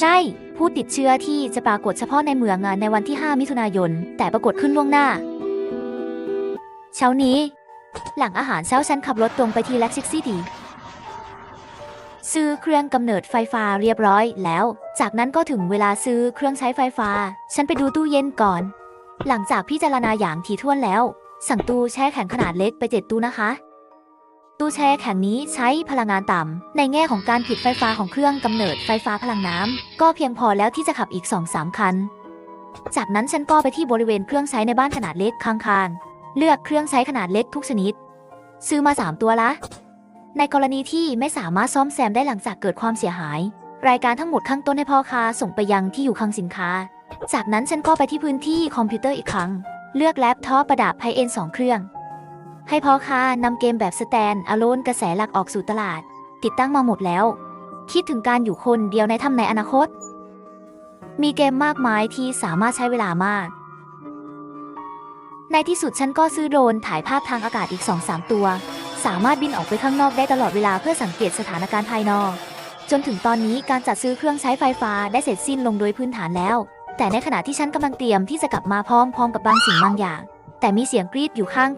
ใช่ ผู้ติดเชื้อที่จะปรากฏเฉพาะในเมืองอะในวันที่ 5 มิถุนายน แต่ปรากฏขึ้นล่วงหน้า เช้านี้ หลังอาหารเช้าฉันขับรถตรงไปที่แล็กซิกซี่ดีซื้อเครื่องกำเนิดไฟฟ้าเรียบร้อยแล้ว จากนั้นก็ถึงเวลาซื้อเครื่องใช้ไฟฟ้า ฉันไปดูตู้เย็นก่อน หลังจากพิจารณาอย่างถี่ถ้วนแล้ว สั่งตู้แช่แข็งขนาดเล็กไปเจ็ดตู้นะคะ ตู้แช่แข็งนี้ใช้พลังงานต่ำ ในแง่ของการผลิตไฟฟ้าของเครื่องกำเนิดไฟฟ้าพลังน้ำ ก็เพียงพอแล้วที่จะขับอีก 2-3 คัน จากนั้นฉันก็ไปที่บริเวณเครื่องใช้ในบ้านขนาดเล็กข้างๆ เลือกเครื่องใช้ขนาดเล็กทุกชนิด ซื้อมา 3 ตัวละ ในกรณีที่ไม่สามารถซ่อมแซมได้หลังจากเกิดความเสียหาย รายการทั้งหมดข้างต้นให้พ่อค้าส่งไปยังที่อยู่คลังสินค้า จากนั้นฉันก็ไปที่พื้นที่คอมพิวเตอร์อีกครั้ง เลือกแล็ปท็อปประดับไฮเอ็นสองเครื่อง ให้พ่อค้านำเกมแบบสแตนอะโลนกระแสหลักออกสู่ตลาด ติดตั้งมาหมดแล้ว คิดถึงการอยู่คนเดียวในถ้ำในอนาคต มีเกมมากมายที่สามารถใช้เวลามาก ในที่สุดฉันก็ซื้อโดรนถ่ายภาพทางอากาศอีก 2-3 ตัว สามารถบินออกไปข้างนอกได้ตลอดเวลาเพื่อสังเกตสถานการณ์ภายนอก จนถึงตอนนี้การจัดซื้อเครื่องใช้ไฟฟ้าได้เสร็จสิ้นลงโดยพื้นฐานแล้ว แต่ในขณะที่ฉันกำลังเตรียมที่จะกลับมาพร้อมๆกับบางสิ่งบางอย่าง แต่มีเสียงกรีดอยู่ข้าง